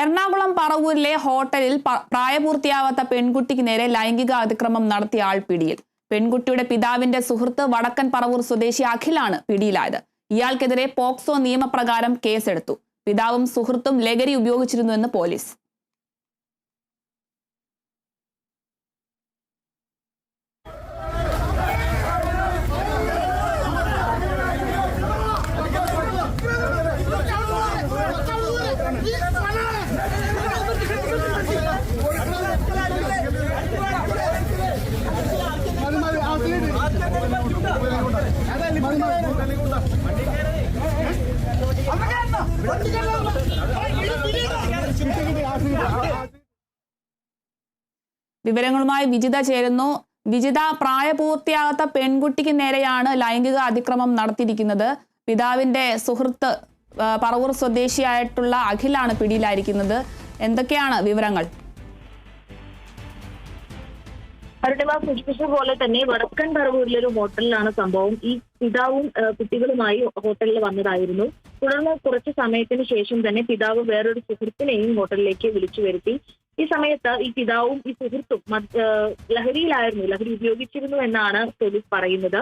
എറണാകുളം പറവൂരിലെ ഹോട്ടലിൽ പ്രായപൂർത്തിയാവാത്ത പെൺകുട്ടിക്ക് നേരെ ലൈംഗിക അതിക്രമം നടത്തിയ ആൾ പിടിയിൽ. പെൺകുട്ടിയുടെ പിതാവിന്റെ സുഹൃത്ത് വടക്കൻ പറവൂർ സ്വദേശി അഖിലാണ് പിടിയിലായത്. ഇയാൾക്കെതിരെ പോക്സോ നിയമപ്രകാരം കേസെടുത്തു. പിതാവും സുഹൃത്തും ലഹരി ഉപയോഗിച്ചിരുന്നുവെന്ന് പോലീസ്. വിവരങ്ങളുമായി വിജിത ചേരുന്നു. വിജിത പ്രായപൂർത്തിയാകാത്ത പെൺകുട്ടിക്ക് നേരെയാണ് ലൈംഗിക അതിക്രമം നടത്തിയിരിക്കുന്നത്. പിതാവിന്റെ സുഹൃത്ത് പറവൂർ സ്വദേശിയായിട്ടുള്ള അഖിലാണ് പിടിയിലായിരിക്കുന്നത്. എന്തൊക്കെയാണ് വിവരങ്ങൾ? അരുണിമ സൂചിപ്പിച്ച പോലെ തന്നെ വടക്കൻ പറവൂരിലെ ഒരു ഹോട്ടലിലാണ് സംഭവം. ഈ പിതാവും കുട്ടികളുമായി ഹോട്ടലിൽ വന്നതായിരുന്നു. തുടർന്ന് കുറച്ച് സമയത്തിന് ശേഷം തന്നെ പിതാവ് വേറൊരു സുഹൃത്തിനെയും ഹോട്ടലിലേക്ക് വിളിച്ചു വരുത്തി. ഈ സമയത്ത് ഈ പിതാവും ഈ സുഹൃത്തും ലഹരിയിലായിരുന്നു ലഹരി ഉപയോഗിച്ചിരുന്നു എന്നാണ് പോലീസ് പറയുന്നത്.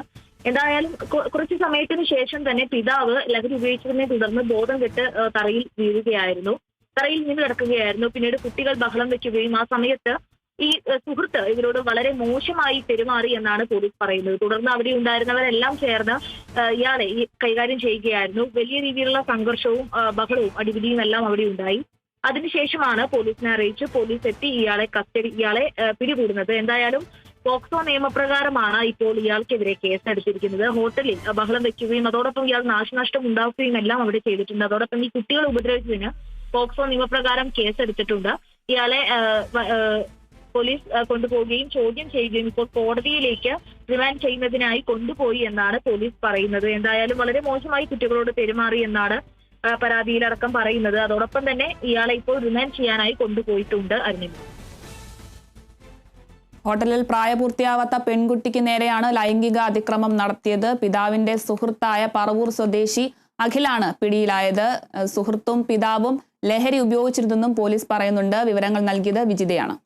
എന്തായാലും കുറച്ച് സമയത്തിന് ശേഷം തന്നെ പിതാവ് ലഹരി ഉപയോഗിച്ചതിനെ തുടർന്ന് ബോധം കെട്ട് തറയിൽ വീഴുകയായിരുന്നു. തറയിൽ നിന്ന് കിടക്കുകയായിരുന്നു. പിന്നീട് കുട്ടികൾ ബഹളം വെക്കുകയും ആ സമയത്ത് ഈ സുഹൃത്ത് ഇവരോട് വളരെ മോശമായി പെരുമാറി എന്നാണ് പോലീസ് പറയുന്നത്. തുടർന്ന് അവിടെ ഉണ്ടായിരുന്നവരെല്ലാം ചേർന്ന് ഇയാളെ കൈകാര്യം ചെയ്യുകയായിരുന്നു. വലിയ രീതിയിലുള്ള സംഘർഷവും ബഹളവും അടിപിടിയും എല്ലാം അവിടെ ഉണ്ടായി. അതിനുശേഷമാണ് പോലീസിനെ അറിയിച്ച് പോലീസ് എത്തി ഇയാളെ കസ്റ്റഡി ഇയാളെ പിടികൂടുന്നത്. എന്തായാലും പോക്സോ നിയമപ്രകാരമാണ് ഇപ്പോൾ ഇയാൾക്കെതിരെ കേസെടുത്തിരിക്കുന്നത്. ഹോട്ടലിൽ ബഹളം വെക്കുകയും അതോടൊപ്പം ഇയാൾ നാശനഷ്ടം ഉണ്ടാക്കുകയും എല്ലാം അവിടെ ചെയ്തിട്ടുണ്ട്. അതോടൊപ്പം ഈ കുട്ടികളെ ഉപദ്രവിച്ചതിന് പോക്സോ നിയമപ്രകാരം കേസെടുത്തിട്ടുണ്ട്. ഇയാളെ ഏഹ്, വ- ഏഹ്, പോലീസ് കൊണ്ടുപോവുകയും ചോദ്യം ചെയ്യുകയും ഇപ്പോൾ കോടതിയിലേക്ക് റിമാൻഡ് ചെയ്യുന്നതിനായി കൊണ്ടുപോയി എന്നാണ് പോലീസ് പറയുന്നത്. എന്തായാലും വളരെ മോശമായി കുട്ടികളോട് പെരുമാറി എന്നാണ് പരാതിയിലടക്കം പറയുന്നത്. അതോടൊപ്പം തന്നെ ഇയാളെ ഇപ്പോൾ റിമാൻഡ് ചെയ്യാനായി കൊണ്ടുപോയിട്ടുണ്ട് അരുണിമ. ഹോട്ടലിൽ പ്രായപൂർത്തിയാവാത്ത പെൺകുട്ടിക്ക് നേരെയാണ് ലൈംഗിക അതിക്രമം നടത്തിയത്. പിതാവിന്റെ സുഹൃത്തായ പറവൂർ സ്വദേശി അഖിലാണ് പിടിയിലായത്. സുഹൃത്തും പിതാവും ലഹരി ഉപയോഗിച്ചിരുന്നെന്നും പോലീസ് പറയുന്നുണ്ട്. വിവരങ്ങൾ നൽകിയത് വിജിതയാണ്.